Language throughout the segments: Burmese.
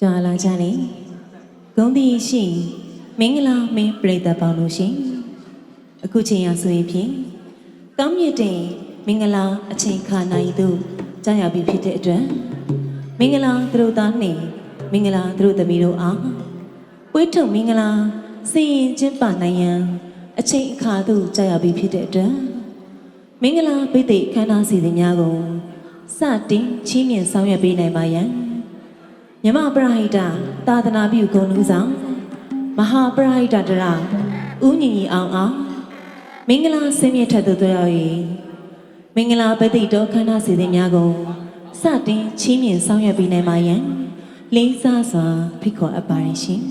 ကြာလာကြလေဂုံတီရှိမင်္ဂလာမင်းပြိတ္တပေါင်းလို့ရှင်အခုချိန်ရဆိုရင်ဖြင့်ကောင်းမြတ်တဲ့မင်္ဂလာအချိန်ခါနိုင်သို့ကြာရောက်ပြီဖြစ်တဲ့အတွက်မင်္ဂလာသူတို့သားနှင့်မင်္ဂလာသူတို့သမီးတို့အားပွဲထုံမင်္ဂလာစီရင်ကျင်းပနိုင်ရန်အချိန်အခါသို့ကြာရောက်ပြီဖြစ်တဲ့အတွက်မင်္ဂလာပိတ်သိက်ခမ်းနားစီစဉ်များကိုစတင်ချီးမြှင့်ဆောင်ရွက်ပေးနိုင်ပါရန် မြမပရိဟိတသာသနာပြုဂုဏ်လူဆောင်မဟာပရိဟိတတရဦးညီညီအောင်အောင်မင်္ဂလာဆင်းရဲထက်သို့တွေ့ရောက်၍မင်္ဂလာပတိတော်ခန္ဓာစီစဉ်များကိုစတင်ချီးမြှင့်ဆောင်ရွက်ပေးနိုင်ပါယံလေးစားစွာဖိတ်ခေါ်အပ်ပါရရှင်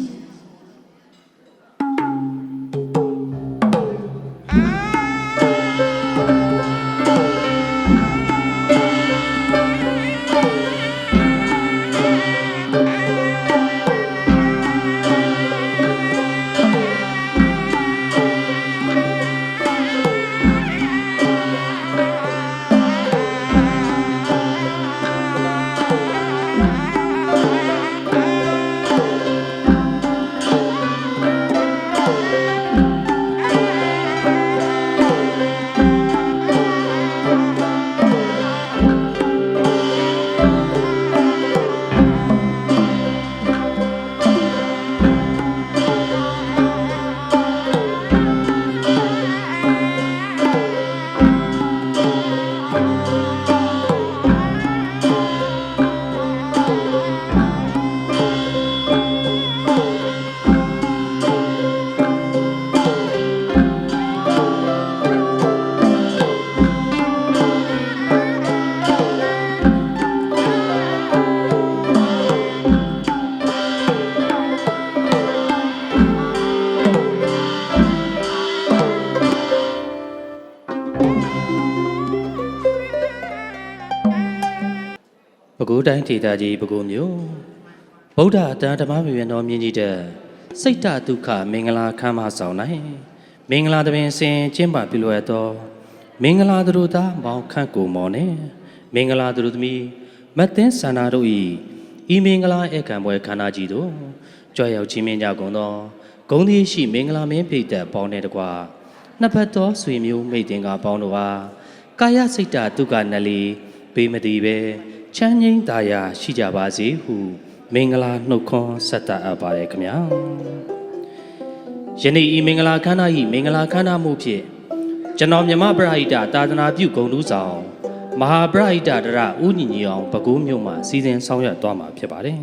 ပဲခူးတိုင်းဒေသကြီးပဲခူးမြို့ဗုဒ္ဓတန်ဓမ္မမြင်တော်မြင့်ကြီးတဲ့စိတ်တဒုက္ခမင်္ဂလာခမ်းမဆောင်၌မင်္ဂလာတပင်စင်ကျင်းပပြုလို့ရသောမင်္ဂလာသူတို့သားမောင်ခန့်ကိုမော်နှင့်မင်္ဂလာသူတို့သမီးမတ်သင်းဆန္ဒတို့၏ဤမင်္ဂလာဧကံပွဲခန္ဓာကြီးတို့ကြွရောက်ချင်းမြင်ကြကုန်သောဂုံသည်ရှိမင်္ဂလာမင်းဖိတ်သက်ပေါင်းတဲ့တကွာနှစ်ဖက်သောဆွေမျိုးမိတ်တင်ကပေါင်းတို့အားကာယစိတ်တဒုက္ခနလီဘေးမတိပဲ ချမ်းငိမ့်သာယာရှိကြပါစေဟုမင်္ဂလာနှုတ်ခွန်းဆက်တတ်အပ်ပါတယ်ခင်ဗျာယနေ့ဤမင်္ဂလာခန္ဓာဤမင်္ဂလာခန္ဓာမှုဖြင့်ကျွန်တော်မြမပရိဟိတသာသနာပြုဂုဏ်ထူးဆောင်မဟာပရိဟိတတရဥညီညီအောင်ပဲခူးမြို့မှာစီစဉ်ဆောင်ရွက်သွားမှာဖြစ်ပါတယ်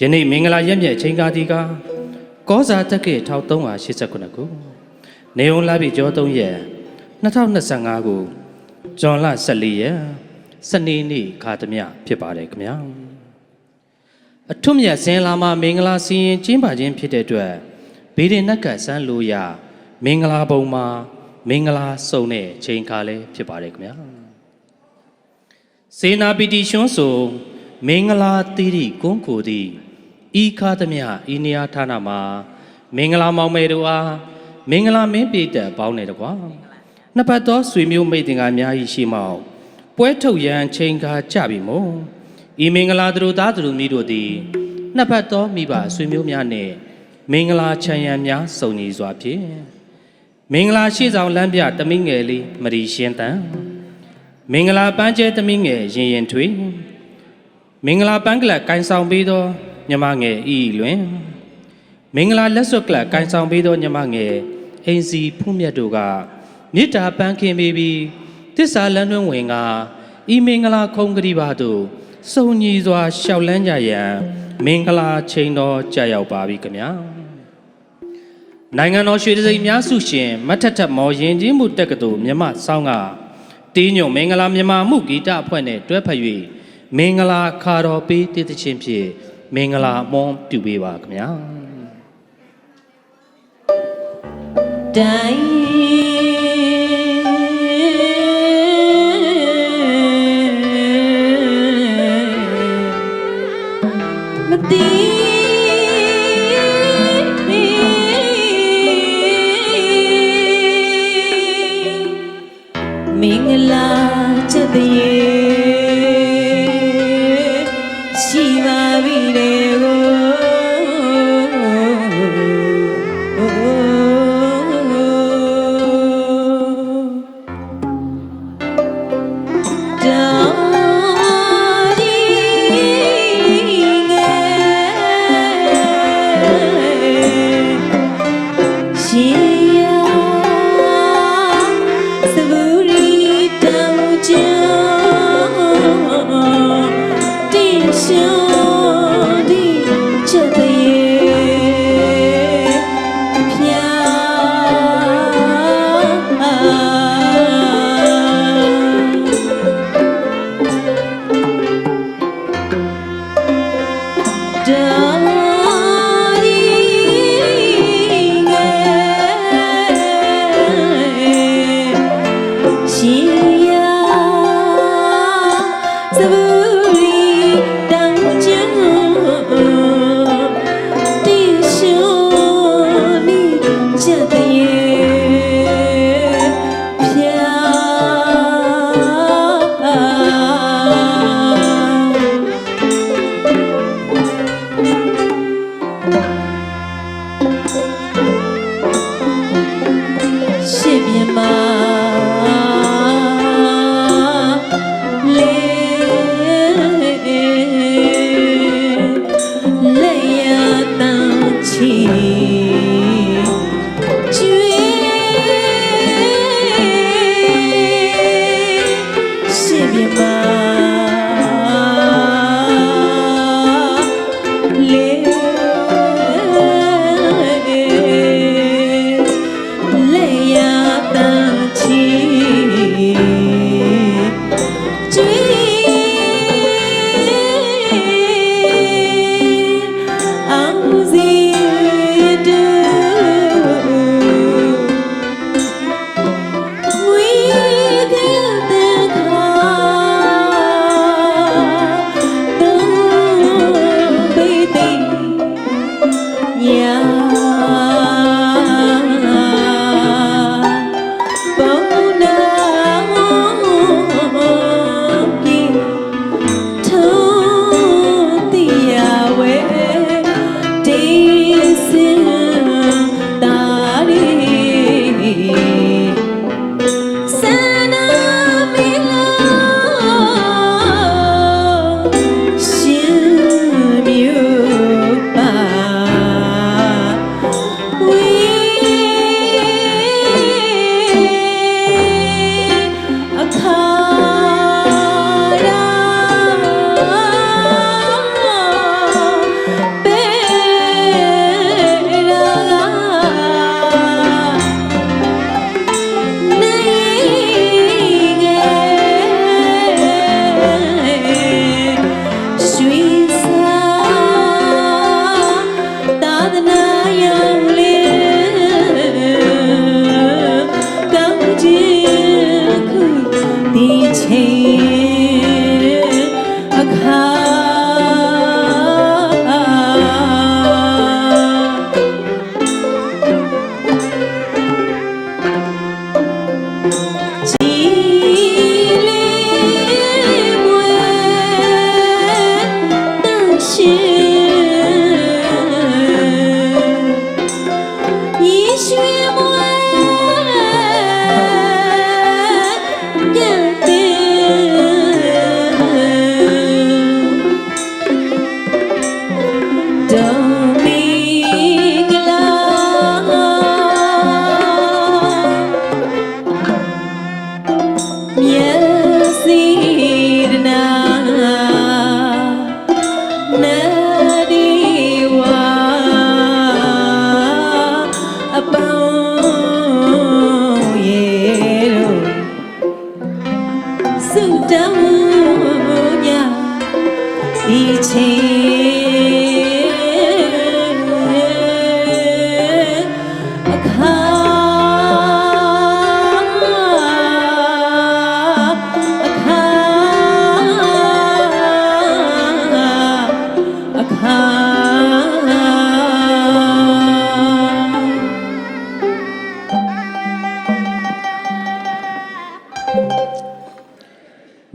ယနေ့မင်္ဂလာရက်မြတ်ချိန်ကားဒီကကောဇာတက္ကေ1389ခုနေုံလာပြီကျော်3ရက်2025ခုဇွန်လ14ရက် စနေနေ့ခါသမျှဖြစ်ပါတယ်ခင်ဗျာအထွတ်မြတ်ဇင်လာမှာမင်္ဂလာစီရင်ကျင်းပခြင်းဖြစ်တဲ့အတွက်ဘေးရင်နက်ကဆန်းလို့ရမင်္ဂလာပုံမှာမင်္ဂလာစုံတဲ့ချိန်ခါလေးဖြစ်ပါတယ်ခင်ဗျာစေနာပီတီရှွန်းဆိုမင်္ဂလာတိရိကွန်းကိုသည်ဤခါသမျှဤနေရာဌာနမှာမင်္ဂလာမောင်မယ်တို့အားမင်္ဂလာမင်းပြည်သက်ပေါင်းနေတကွာနှစ်ပတ်သောဆွေမျိုးမိတ်တင်ကအများကြီးရှိမောက် ပွဲထုတ်ရန်ချိန်ကားကြပြီမို့ဤမင်္ဂလာသူတို့သားသူတို့မိတို့သည်နှစ်ဖက်သောမိဘဆွေမျိုးများနှင့်မင်္ဂလာချမ်းရံများစုံညီစွာဖြင့်မင်္ဂလာရှိဆောင်လမ်းပြတမိငယ်လေးမရီရှင်းတန်မင်္ဂလာပန်းကျဲတမိငယ်ရင်ရင်ထွေမင်္ဂလာပန်းကလပ်ကိုင်ဆောင်ပေးသောညမငယ်ဤဤလွင်မင်္ဂလာလက်စွပ်ကလပ်ကိုင်ဆောင်ပေးသောညမငယ်အိမ်စီဖုမြတ်တို့ကမေတ္တာပန်းခင်ပေးပြီး တစ္ဆာလန်းတွင်းဝင်ကဤမင်္ဂလာခုံကတိပါတို့စုံညီစွာရှောက်လန်းကြရန်မင်္ဂလာချိန်တော်ကြာရောက်ပါပြီခင်ဗျာနိုင်ငံတော်ရွှေတံစိမ်များစုရှင်မတ်ထထမော်ရင်ချင်းမှုတက္ကသိုလ်မြမဆောင်းကတင်းညွန့်မင်္ဂလာမြမမှုဂီတအဖွဲ့နဲ့တွဲဖက်၍မင်္ဂလာခါတော်ပေးတည်တခြင်းဖြင့်မင်္ဂလာမွန်ပြုပေးပါခင်ဗျာတိုင် မတိ စ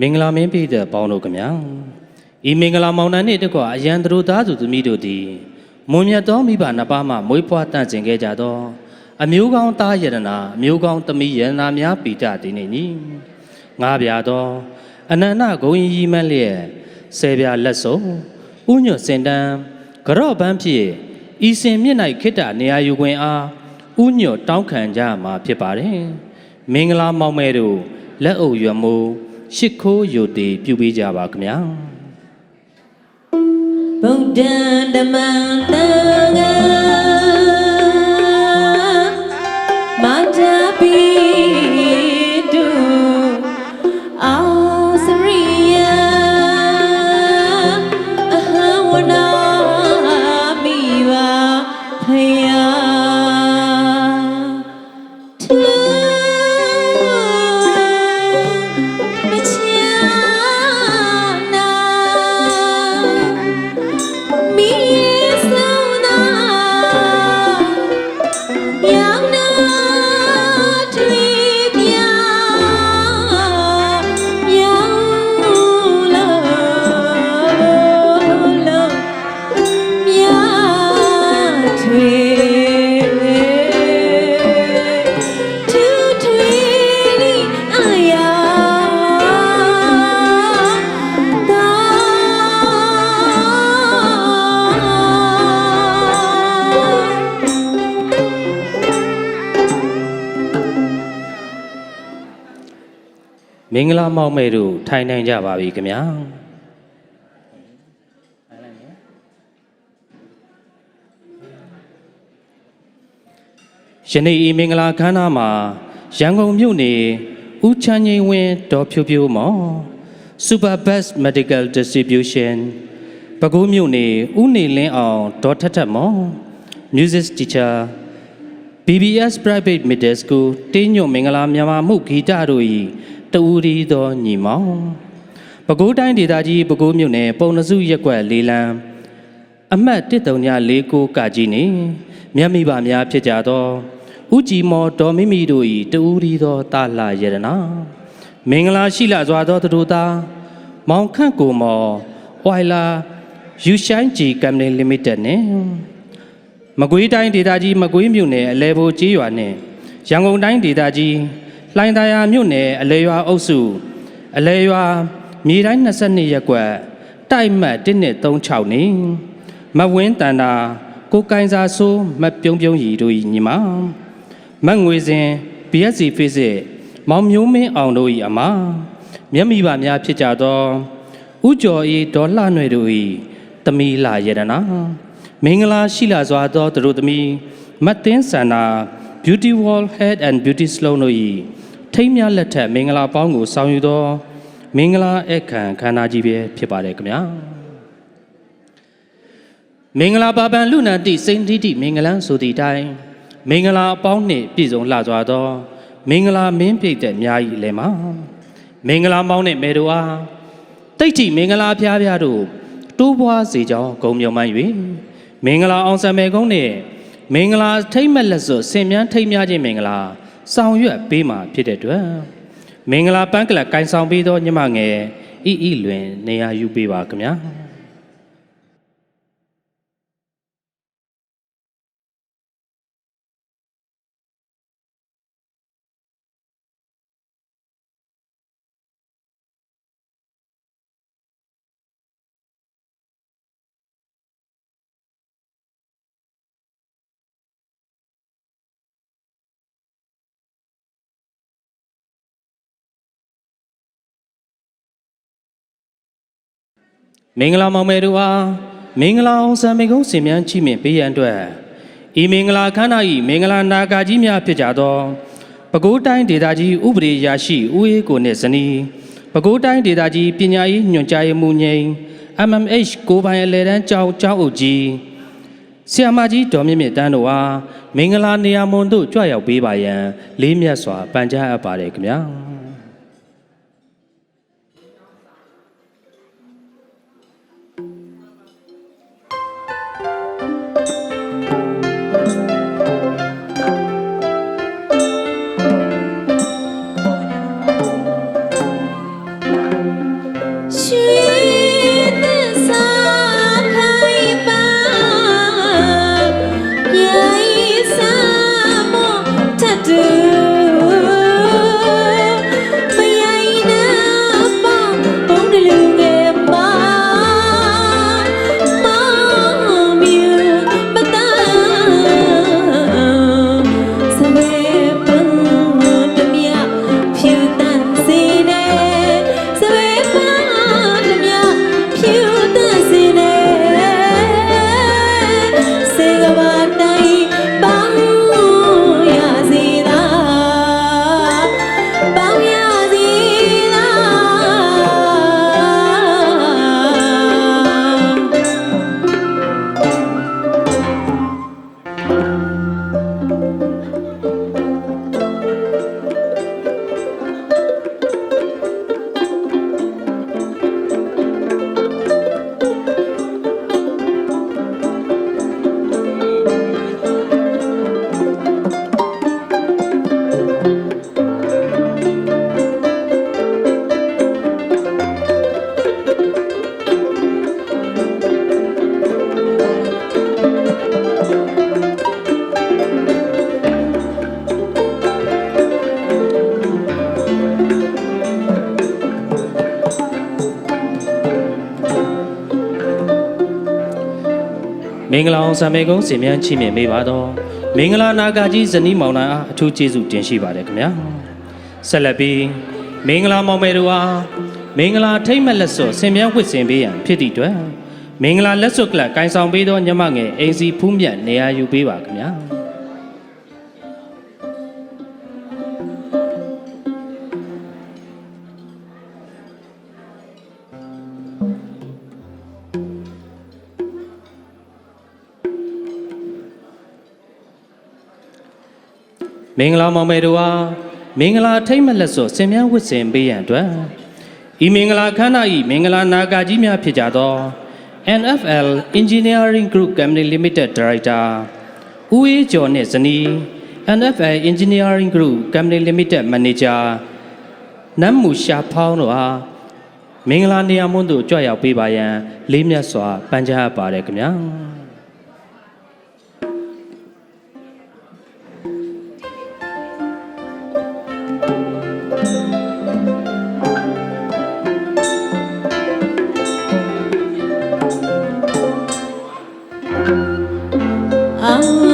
မင်္ဂလာမင်းပြည်သက်ပေါင်းတို့ခင်ဗျာဤမင်္ဂလာမောင်နှံနှင့်တကွာအရန်သူတို့သားသူသမီးတို့သည်မွန်မြတ်သောမိဘနှစ်ပါးမှမွေးဖွားတန့်ကျင်ခဲ့ကြသော အမျိုးကောင်းသားယရနာအမျိုးကောင်းသမီးယရနာများပိတသည်နှင့်ညီငါးပြာသောအနန္တဂုံရီကြီးမန်းလျက်ဆယ်ပြာလက်စုံဥညွတ်စင်တန်းကြော့ပန်းဖြင့်ဤစင်မြင့်၌ခိတ္တနေရာယူခွင့်အားဥညွတ်တောင်းခံကြမှာဖြစ်ပါတယ်မင်္ဂလာမောင်မဲတို့လက်အုပ်ရွမိုး ရှ िख ိုးယုတ်တည်ပြုပေးကြပါခင်ဗျာဗုဒ္ဓံဓမ္မံသံဃာ င်္ဂလာမောက်မဲ့တို့ထိုင်နိုင်ကြပါပြီခင်ဗျာယနေ့ဤမင်္ဂလာခမ်းနားမှာရန်ကုန်မြို့နေဦးချမ်းငိမ့်ဝင်းဒေါ်ဖြိုးဖြိုးမော် Super Best Medical Distribution ပဲခူးမြို့နေဦးနေလင်းအောင်ဒေါ်ထက်ထက်မော် Music Teacher BBS Private Middle School တင်းညွန့်မင်္ဂလာမြန်မာမှုဂီတတို့၏ တဦးရီသောညီမောင်ပဲခူးတိုင်းဒေသကြီးပဲခူးမြို့နယ်ပုံနစုရက်ကွက်လေးလံအမှတ်1349ကကြီးနေမြတ်မိဘများဖြစ်ကြသောဦးကြည်မော်ဒေါ်မိမိတို့၏တဦးရီသောတာလာယရနာမင်္ဂလာရှိလာစွာသောသူတို့သားမောင်ခန့်ကိုမော်ဝိုင်လာယူရှိုင်းဂျီကမ်ပဏီလီမိတက်နှင့်မကွေးတိုင်းဒေသကြီးမကွေးမြို့နယ်အလဲဘိုကျေးရွာနဲ့ရန်ကုန်တိုင်းဒေသကြီး လှိုင်သာယာမြို့နယ်အလဲရွာအုပ်စုအလဲရွာမြေတိုင်း22ရပ်ကွက်တိုက်မှတ်136နေမဝင်းတန်တာကိုကိုင်းစာဆိုးမပြုံးပြုံးရီတို့၏ညီမမတ်ငွေစဉ် BSC Physics မောင်မျိုးမင်းအောင်တို့၏အမမျက်မိပါများဖြစ်ကြသောဥကျော်၏ဒေါ်လှနွယ်တို့၏တမီလာယရနာမင်္ဂလာရှိလာစွာသောသူတို့သမီးမတ်တင်းစန္နာ Beauty Wall Head and Beauty Salon တို့၏ ထိမ်းမြလက်ထက်မင်္ဂလာပေါင်းကိုဆောင်ယူသောမင်္ဂလာအခမ်းခန္ဓာကြီးပဲဖြစ်ပါတယ်ခင်ဗျာမင်္ဂလာပါပန်လူနန္တိစိန်တိတိမင်္ဂလန်းဆိုသည့်အတိုင်းမင်္ဂလာအပေါင်းနှင့်ပြည့်စုံလှစွာသော မင်္ဂလာမင်းပြည့်တဲ့အများကြီးလည်းမှာမင်္ဂလာမောင်းနှင့်မေတို့အားတိတ်တိမင်္ဂလာဖျားဖျားတို့တိုးပွားစေကြောင်းဂုဏ်မြတ်မှန်၍မင်္ဂလာအောင်ဆံမေကုန်းနှင့်မင်္ဂလာထိမ့်မဲ့လက်စွပ်ဆင်မြန်းထိမ့်များခြင်းမင်္ဂလာ ဆောင်ရွက်ပေးမှာဖြစ်တဲ့အတွက်မင်္ဂလာပန်းကလပ်ကိုင်ဆောင်ပေးသောညမငယ်ဤဤလွင်နေရာယူပေးပါခင်ဗျာ မင်္ဂလာမောင်မယ်တို့အားမင်္ဂလာအောင်ဆံမေကုန်းစင်မြန်းချီးမြှင့်ပေးရန်အတွက်ဤမင်္ဂလာခန္ဓာ၏မင်္ဂလာနာဂါကြီးများဖြစ်ကြသောပဲခူးတိုင်းဒေသကြီးဥပဒေရာရှိဦးအေးကိုနှင့်ဇနီးပဲခူးတိုင်းဒေသကြီးပညာရေးညွှန်ကြားရေးမှူးငိမ့် MMH ကိုပိုင်အလဲတန်းကျောင်းကျောင်းအုပ်ကြီးဆရာမကြီးဒေါ်မြင့်မြင့်တန်းတို့အားမင်္ဂလာနေရာမွန်တို့ကြွရောက်ပေးပါရန်လေးမြတ်စွာပန်ကြားအပ်ပါတယ်ခင်ဗျာ မင်္ဂလာအောင်ဆံမေကုန်းစင်မြန်းချီးမြှင့်ပေးပါတော့မင်္ဂလာနာဂကြီးဇနီးမောင်နှံအားအထူးကျေးဇူးတင်ရှိပါတယ်ခင်ဗျာဆက်လက်ပြီးမင်္ဂလာမောင်မယ်တို့အားမင်္ဂလာထိမ့်မက်လက်စွပ်စင်မြန်းဝစ်စင်ပေးရန်ဖြစ်သည့်အတွက်မင်္ဂလာလက်စွပ်ကလပ်ကိုင်ဆောင်ပေးသောညမငယ်အိမ်စီဖူးမြတ်နေရာယူပေးပါခင်ဗျာ မင်္ဂလာမောင်မယ်တို့အားမင်္ဂလာထိမ့်မက်လက်စွပ်စင်မြန်းဝစ်စင်ပေးရန်အတွက်ဤမင်္ဂလာခမ်းနားဤမင်္ဂလာနာဂကြီးများဖြစ်ကြသော NFL Engineering Group Company Limited Director ဦးအေးကျော်နှင့်ဇနီး NFL Engineering Group Company Limited Manager နမ်မူရှာဖောင်းတို့အားမင်္ဂလာနေရာမွန်းသို့ကြွရောက်ပေးပါရန်လေးမြတ်စွာပန်ကြားအပ်ပါတယ်ခင်ဗျာ အာ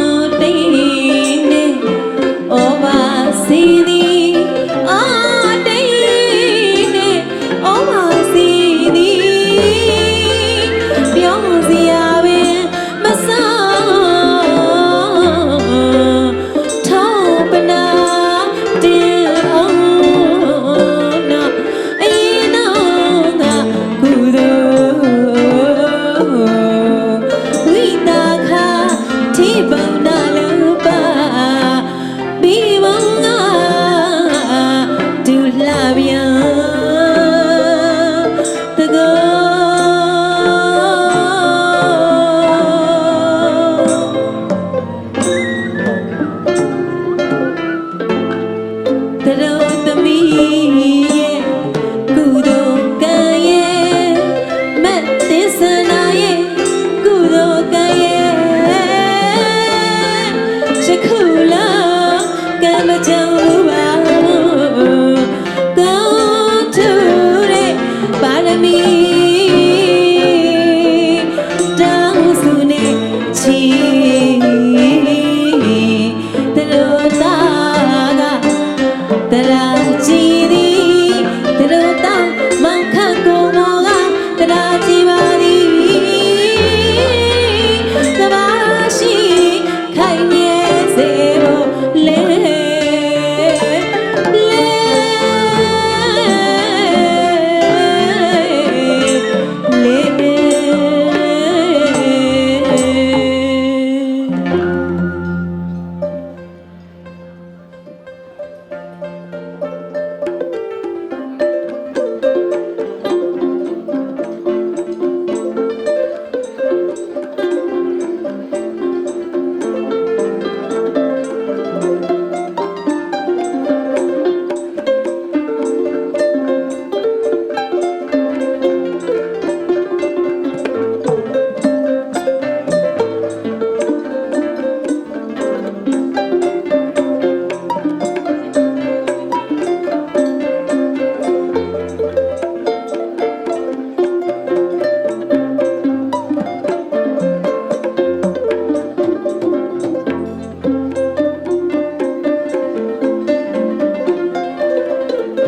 ခိုင်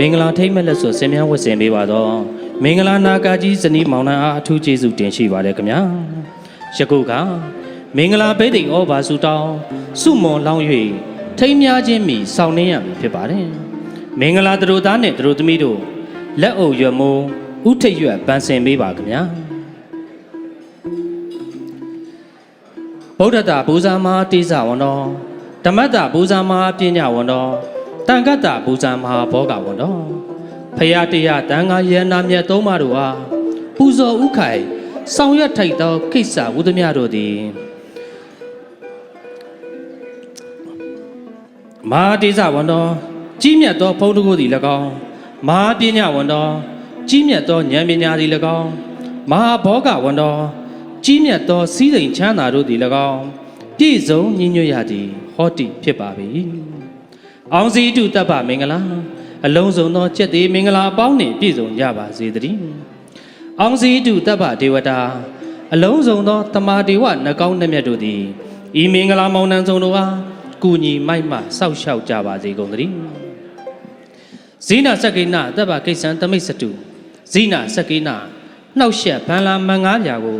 င်္ဂလာထိမ့်မဲ့လက်ဆိုဆင်မြန်းဝတ်ဆင်ပေးပါတော့မင်္ဂလာနာကာကြီးဇနီးမောင်နှံအားအထူးကျေးဇူးတင်ရှိပါတယ်ခင်ဗျာယခုကမင်္ဂလာဘိသိက်ဩဘာစုတောင်းစုမွန်လောင်း၍ထိမ့်များခြင်းမိစောင့်နှင်းရမည်ဖြစ်ပါတယ်မင်္ဂလာသူတို့သားနဲ့သူတို့သမီးတို့လက်အုပ်ရွက်မိုးဥထိတ်ရွက်ပန်းဆင်ပေးပါခင်ဗျာဗုဒ္ဓတာဘူဇာမတိဇဝန္တောဓမ္မတာဘူဇာမပညာဝန္တော တန်ခတ်တာဘူဇံမဟာဘောဂဝန္တောဖရာတရားတန်ခါယန္နာမြတ်သုံးပါးတို့အားပူဇော်ဥခိုင်ဆောင်ရွက်ထိုက်သောကိစ္စဝုဒ္ဓမြတို့သည်မဟာတိဇဝန္တောကြီးမြတ်သောဘုန်းတကုသည်၎င်းမဟာပညာဝန္တောကြီးမြတ်သောဉာဏ်ပညာသည်၎င်းမဟာဘောဂဝန္တောကြီးမြတ်သောစည်းစိမ်ချမ်းသာတို့သည်၎င်းပြည့်စုံညီညွတ်ရသည်ဟောတိဖြစ်ပါ၏ အောင်စီတုတပ္ပမင်္ဂလာအလုံးစုံသောချက်သေးမင်္ဂလာအပေါင်းနှင့်ပြည့်စုံကြပါစေတည်းအောင်စီတုတပ္ပဒေဝတာအလုံးစုံသောတမာတေဝနှကောင်းနှမျက်တို့သည်ဤမင်္ဂလာမောင်နှံစုံတို့အားကုညီမိုက်မှစောက်ရှောက်ကြပါစေကုန်သတည်းဇိနာစကိနတဗ္ဗကိစ္ဆံတမိတ်စတုဇိနာစကိနနှောက်ရှက်ဗန္လာမန်ငါးပြာကို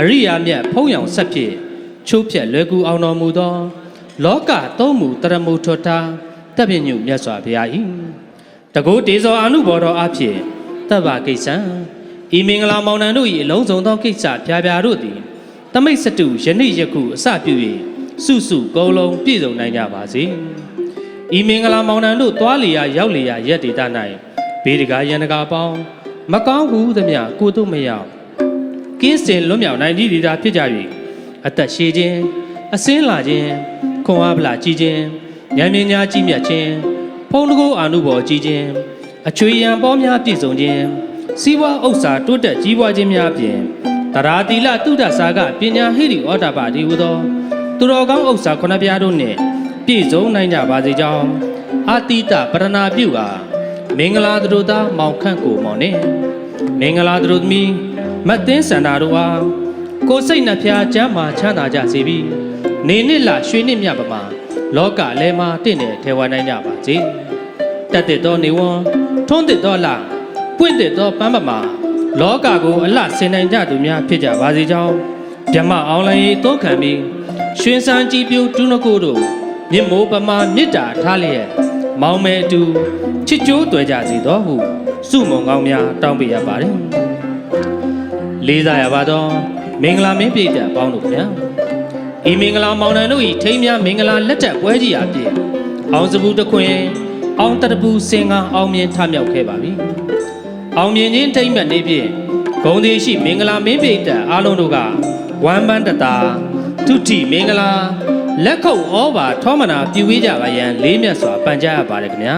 အရိယာမြတ်ဖုံးရောင်ဆက်ဖြင့်ချိုးဖြက်လွယ်ကူအောင်တော်မူသော လောကသုံးမူတရမုထောတာ တပ်ပြညုမြတ်စွာဘုရား၏တကုတေဇောအနုဘော်တော်အဖြစ်တဗ္ဗကိစ္ဆံဤမင်္ဂလာမောင်နှံတို့၏အလုံးစုံသောကိစ္စဖြာဖြာတို့သည်တမိတ်စတုယနေ့ယခုအစပြု၍စုစုကုံလုံးပြည့်စုံနိုင်ကြပါစေ။ဤမင်္ဂလာမောင်နှံတို့သွားလျာရောက်လျာရက်ဒေတာ၌ဘေးတကာရန်တကာပေါင်းမကောင်းဘူးသမျှကိုတို့မရောက်ကင်းစင်လွတ်မြောက်နိုင်သည့်ဒေတာဖြစ်ကြ၍အသက်ရှည်ခြင်းအစင်းလာခြင်းခွန်အားဗလာကြီးခြင်း ဉာဏ်ပညာကြီးမြတ်ခြင်းဖုံးတကိုးအာနုဘော်ကြီးခြင်းအချွေရန်ပေါ်များပြည့်စုံခြင်းစီးပွားဥစ္စာတိုးတက်ကြီးပွားခြင်းများအပြင်တရာတိလတုဒ္ဒစာကပညာဟိရိဩတာပဒီဟုသောသူတော်ကောင်းဥစ္စာခုနှစ်ပြားတို့နှင့်ပြည့်စုံနိုင်ကြပါစေကြောင်းအာတိတပရဏာပြုအားမင်္ဂလာသူတို့သားမောင်ခန့်ကိုမောင်နှင့်မင်္ဂလာသူတို့သမီးမတ်သင်းစန္ဒာတို့အားကိုယ်စိတ်နှဖျားကျမ်းမာချမ်းသာကြစေပြီးနေနှစ်လရွှေနှစ်မြတ်ပမာ လောကလဲမှာတင့်တယ်ထေဝနိုင်ကြပါစေတတ်တဲ့သောနေဝံထွန်းတဲ့သောလပွင့်တဲ့သောပန်းပမာလောကကိုအလှဆင်နိုင်ကြသူများဖြစ်ကြပါစေကြောင်းဓမ္မအောင်လိုင်းရေးသုံးခံပြီးရွှင်စံကြည်ပြူတူနကိုတို့မြင့်မိုးပမာမေတ္တာထားလျက်မောင်မဲအတူချစ်ကြိုးတွေ့ကြစီတော်ဟုစုမုံကောင်းများတောင်းပေးရပါတယ်လေးစားရပါတော့မင်္ဂလာမင်းပြည့်တဲ့အပေါင်းတို့ခင်ဗျာ ဤမင်္ဂလာမောင်နှံတို့ဤထိမ်းများမင်္ဂလာလက်ထက်ပွဲကြီးအဖြစ်အောင်စပူတခွင်အောင်တရပူစင်ကအောင်မြင်ထမြောက်ခဲ့ပါပြီအောင်မြင်ခြင်းထိမ့်မှတ်နေဖြင့်ဂုံသေးရှိမင်္ဂလာမင်းပိတ်တအားလုံးတို့ကဝမ်းပန်းတတာထုတိမင်္ဂလာလက်ခုပ်ဩဘာထောမနာပြုဝေးကြပါရန်လေးမြတ်စွာပန်ကြားရပါတယ်ခင်ဗျာ